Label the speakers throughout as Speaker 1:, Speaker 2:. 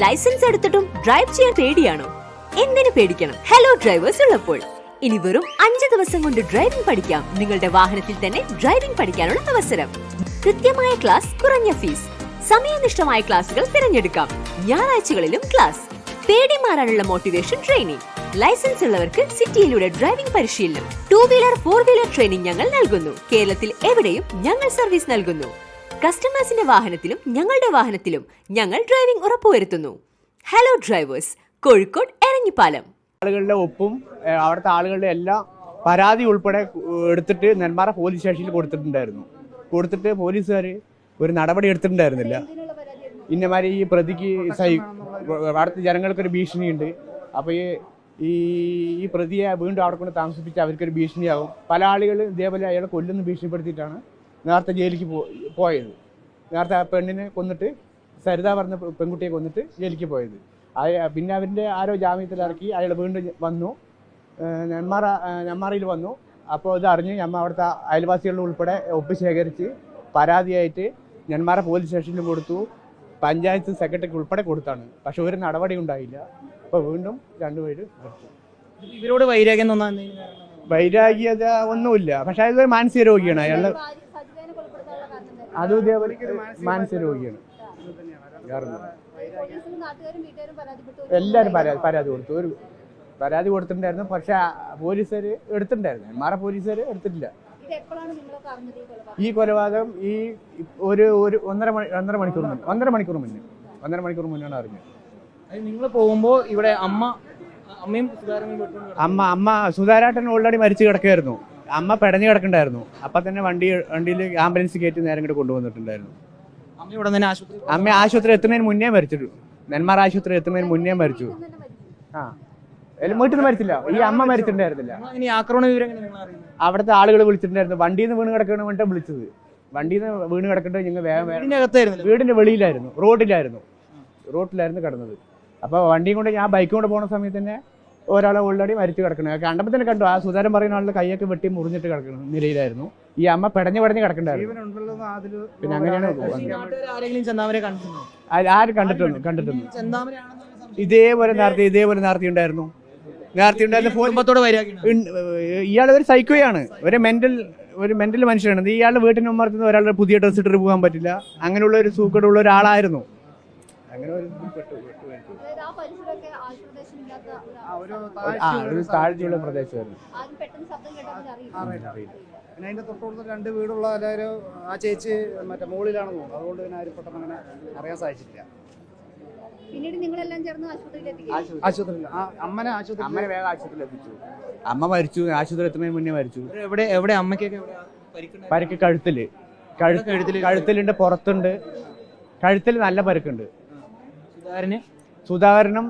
Speaker 1: Licence എടുത്തിട്ടും drive ചെയ്യാൻ പേടിയാണോ? എന്തിനു പേടിക്കണം? ഹലോ ഡ്രൈവേഴ്സ് ഉള്ളപ്പോൾ. ഇനി വെറും അഞ്ച് ദിവസം കൊണ്ട് ഡ്രൈവിംഗ് പഠിക്കാം. നിങ്ങളുടെ വാഹനത്തിൽ തന്നെ ഡ്രൈവിംഗ് പഠിക്കാനുള്ള അവസരം. കൃത്യമായ ക്ലാസ് കുറഞ്ഞ ഫീസ് സമയനിഷ്ഠമായ ക്ലാസുകൾ തിരഞ്ഞെടുക്കാം. ഞായറാഴ്ചകളിലും ക്ലാസ് പേടി മാറാനുള്ള മോട്ടിവേഷൻ ട്രെയിനിങ് ലൈസൻസ് ഉള്ളവർക്ക് സിറ്റിയിലൂടെ ഡ്രൈവിംഗ് പരിശീലനം. Two wheeler four wheeler training ഞങ്ങൾ നൽകുന്നു. കേരളത്തിൽ എവിടെയും ഞങ്ങൾ സർവീസ് നൽകുന്നു. കസ്റ്റമേഴ്സിന്റെ വാഹനത്തിലും ഞങ്ങളുടെ വാഹനത്തിലും ഞങ്ങൾ ഡ്രൈവിംഗ് ഉറപ്പുവരുത്തുന്നു. Hello drivers Kozhikode Eranhipalam.
Speaker 2: ആളുകളുടെ ഒപ്പും അവിടുത്തെ ആളുകളുടെ എല്ലാം പരാതി ഉൾപ്പെടെ എടുത്തിട്ട് നെന്മാറ പോലീസ് സ്റ്റേഷനിൽ കൊടുത്തിട്ടുണ്ടായിരുന്നു. കൊടുത്തിട്ട് പോലീസുകാർ ഒരു നടപടി എടുത്തിട്ടുണ്ടായിരുന്നില്ല. ഇന്നമാതിരി ഈ പ്രതിക്ക് സൈ അവിടുത്തെ ജനങ്ങൾക്കൊരു ഭീഷണിയുണ്ട്. അപ്പോൾ ഈ ഈ ഈ പ്രതിയെ വീണ്ടും അവിടെ കൊണ്ട് താമസിപ്പിച്ച് അവർക്കൊരു ഭീഷണിയാകും. പല ആളുകൾ ഇതേപോലെ അയാളെ കൊല്ലുന്ന ഭീഷണിപ്പെടുത്തിയിട്ടാണ്. നേരത്തെ ജയിലിലേക്ക് പോ പോയത്. നേരത്തെ ആ പെണ്ണിനെ കൊന്നിട്ട് സരിത പറഞ്ഞ പെൺകുട്ടിയെ കൊന്നിട്ട് ജയിലിലേക്ക് പോയത്. പിന്നെ അവന്റെ ആരോ ജാമ്യത്തിൽ ഇറക്കി അയാൾ വീണ്ടും വന്നു. നെന്മാറ നെന്മാറയിൽ വന്നു. അപ്പോൾ ഇത് അറിഞ്ഞ് ഞമ്മ അവിടുത്തെ അയൽവാസികളിൽ ഉൾപ്പെടെ ഒപ്പ് ശേഖരിച്ച് പരാതിയായിട്ട് നെന്മാറ പോലീസ് സ്റ്റേഷനിൽ കൊടുത്തു. പഞ്ചായത്ത് സെക്രട്ടറിക്ക് ഉൾപ്പെടെ കൊടുത്താണ്. പക്ഷെ ഒരു നടപടി ഉണ്ടായില്ല. അപ്പോൾ വീണ്ടും രണ്ടുപേര് മരിച്ചു
Speaker 3: ഇവരോട് വൈരാഗ്യം?
Speaker 2: വൈരാഗ്യത ഒന്നുമില്ല. പക്ഷെ അതൊരു മാനസിക രോഗിയാണ്. അയാൾ അതും ഇതേപോലെ മാനസിക രോഗിയാണ് എല്ലാവരും പരാതി പരാതി കൊടുത്തു. ഒരു പരാതി കൊടുത്തിട്ടുണ്ടായിരുന്നു. പക്ഷെ പോലീസുകാർ എടുത്തിട്ടുണ്ടായിരുന്നു. നെന്മാറ പോലീസുകാർ എടുത്തിട്ടില്ല. ഈ കൊലപാതകം ഈ ഒരു ഒരു ഒന്നര മണി ഒന്നര മണിക്കൂർ മുന്നേ ഒന്നര മണിക്കൂർ മുന്നേ ഒന്നര മണിക്കൂർ മുന്നാണ് അറിഞ്ഞത്.
Speaker 3: നിങ്ങൾ പോകുമ്പോ ഇവിടെ അമ്മ അമ്മയും.
Speaker 2: അമ്മ അമ്മ സുധാരാട്ടൻ ഓൾറെഡി മരിച്ചു കിടക്കായിരുന്നു അമ്മ പെടഞ്ഞു കിടക്കണ്ടായിരുന്നു. അപ്പൊ തന്നെ വണ്ടി വണ്ടിയിൽ ആംബുലൻസ് കയറ്റി നേരം ഇങ്ങോട്ട് കൊണ്ടുവന്നിട്ടുണ്ടായിരുന്നു.
Speaker 3: അമ്മ ഇവിടെ തന്നെ ആശുപത്രി
Speaker 2: അമ്മ ആശുപത്രി എത്തുന്നതിന് മുന്നേ മരിച്ചു നെന്മാർ ആശുപത്രി എത്തുന്നതിന് മുന്നേ മരിച്ചു. ആ. വീട്ടിൽ നിന്ന് മരിച്ചില്ല. ഈ അമ്മ മരിച്ചിട്ടുണ്ടായിരുന്നില്ല.
Speaker 3: ഇനി ആക്രമണ വിവരം
Speaker 2: അവിടുത്തെ ആളുകൾ വിളിച്ചിട്ടുണ്ടായിരുന്നു. വണ്ടിയിൽ നിന്ന് വീണ് കിടക്കണ വേണ്ടിട്ട് വിളിച്ചത്. വണ്ടിയിൽ നിന്ന് വീണ് കിടക്കേണ്ടത് ഞങ്ങൾ വേഗം
Speaker 3: വീടിന്റെ
Speaker 2: വെളിയിലായിരുന്നു. റോഡിലായിരുന്നു. റോഡിലായിരുന്നു കിടന്നത്. അപ്പോൾ വണ്ടിയും കൊണ്ട് ഞാൻ ബൈക്കും കൊണ്ട് പോകുന്ന സമയത്ത് തന്നെ ഒരാളെ ഓൾറെഡി മരിച്ചു കിടക്കണത് കണ്ടപ്പോൾ തന്നെ കണ്ടു. ആ സുധാരൻ പറയുന്ന ആളുടെ കൈയൊക്കെ വെട്ടി മുറിഞ്ഞിട്ട് കിടക്കുന്ന നിലയിലായിരുന്നു. ഈ അമ്മ പെടഞ്ഞു പടഞ്ഞു കിടക്കണ്ടായിരുന്നു. പിന്നെ അങ്ങനെയാണ് ആര് കണ്ടിട്ടുണ്ട്? കണ്ടിട്ടുണ്ട്. ഇതേപോലെ നേരത്തെ ഇതേപോലെ നേരത്തെ ഉണ്ടായിരുന്നു. നേരത്തെ ഉണ്ടായിരുന്ന ഇയാൾ ഒരു സൈക്കോയാണ് ഒരു മെന്റൽ ഒരു മെന്റൽ മനുഷ്യനാണ്. ഇയാളുടെ വീട്ടിന് ഉമ്മർത്തുന്ന ഒരാളുടെ പുതിയ ഡ്രസ്സ് ഇട്ടിട്ട് പോകാൻ പറ്റില്ല. അങ്ങനെയുള്ള ഒരു സൂക്കടുള്ള ഒരാളായിരുന്നു. അങ്ങനെ ഒരു ആ ഒരു താഴ്ചയുള്ള പ്രദേശമായിരുന്നു. അറിയില്ല.
Speaker 4: പിന്നെ അതിന്റെ തൊട്ടടുത്ത് രണ്ട് വീടുള്ള എല്ലാവരും ആ ചേച്ചി മറ്റേ മുകളിലാണെന്ന് തോന്നുന്നു. അതുകൊണ്ട് പിന്നെ ആരും പെട്ടെന്ന് അങ്ങനെ അറിയാൻ സാധിച്ചിട്ടില്ല.
Speaker 5: പിന്നീട് നിങ്ങളെല്ലാം ചേർന്ന്.
Speaker 4: ആശുപത്രിയിൽ ആ അമ്മനെ ആശുപത്രി
Speaker 2: അമ്മനെ വേഗം ആശുപത്രിയിൽ എത്തിച്ചു. അമ്മ മരിച്ചു ആശുപത്രി എത്തുന്നതിന് മുന്നേ മരിച്ചു.
Speaker 3: എവിടെ എവിടെ അമ്മയ്ക്കൊക്കെ?
Speaker 2: പരിക്ക് കഴുത്തിൽ. കഴുത്ത്
Speaker 3: കഴുത്തിൽ
Speaker 2: കഴുത്തിലുണ്ട് പുറത്തുണ്ട്. കഴുത്തിൽ നല്ല പരിക്കുണ്ട്.
Speaker 3: സുധാകരന്?
Speaker 2: സുധാകരനും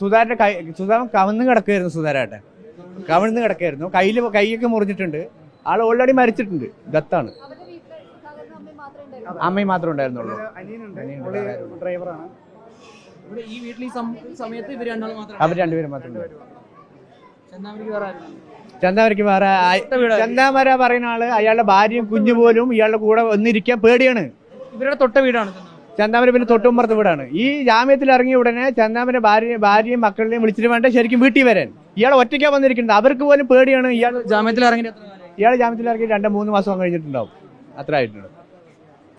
Speaker 2: സുധാകരന്റെ കൈ സുധാരൻ കവന്ന് കിടക്കുമായിരുന്നു സുധാരേട്ടൻ. കവിഴ്ന്ന് കിടക്കായിരുന്നു കയ്യിൽ കൈയൊക്കെ മുറിഞ്ഞിട്ടുണ്ട്. ആൾ ഓൾറെഡി മരിച്ചിട്ടുണ്ട്. ദത്താണ്
Speaker 5: അമ്മയും മാത്രമേ ഉണ്ടായിരുന്നുള്ളൂ.
Speaker 4: ഡ്രൈവറാണ്.
Speaker 3: ഈ വീട്ടിൽ ഈ സമയത്ത് ഇവർ രണ്ടാളും മാത്രം
Speaker 2: അവർ രണ്ടുപേരും മാത്രമേ ഉള്ളൂ.
Speaker 3: ചെന്താമരയ്ക്ക് വേറെ
Speaker 2: ചന്ദാമര. പറയുന്ന ആൾ അയാളുടെ ഭാര്യയും കുഞ്ഞു പോലും ഇയാളുടെ കൂടെ വന്നിരിക്കാൻ പേടിയാണ്.
Speaker 3: ഇവരുടെ തൊട്ട വീടാണ് ചന്താമര
Speaker 2: പിന്നെ തൊട്ടുമ്പുറത്ത് വീടാണ്. ഈ ജാമ്യത്തിൽ ഇറങ്ങിയ ഉടനെ ചന്ദാമര ഭാര്യ ഭാര്യയും മക്കളെയും വിളിച്ചിട്ട് വേണ്ട ശരിക്കും വീട്ടിൽ വരാൻ. ഇയാൾ ഒറ്റയ്ക്കാ വന്നിരിക്കുന്നത് അവർക്ക് പോലും പേടിയാണ് ഇയാൾ
Speaker 3: ജാമ്യത്തിൽ ഇറങ്ങി?
Speaker 2: ഇയാൾ ജാമ്യത്തിൽ ഇറങ്ങി രണ്ട് മൂന്ന് മാസം കഴിഞ്ഞിട്ടുണ്ടാവും. അത്ര ആയിട്ടുണ്ട്.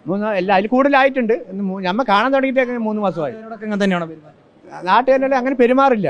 Speaker 2: മൂന്ന് അല്ല അതിൽ കൂടുതലായിട്ടുണ്ട്. നമ്മൾ കാണാൻ തുടങ്ങിയിട്ട് മൂന്ന് മാസമായി.
Speaker 3: തന്നെയാണോ
Speaker 2: അങ്ങനെ പെരുമാറില്ല.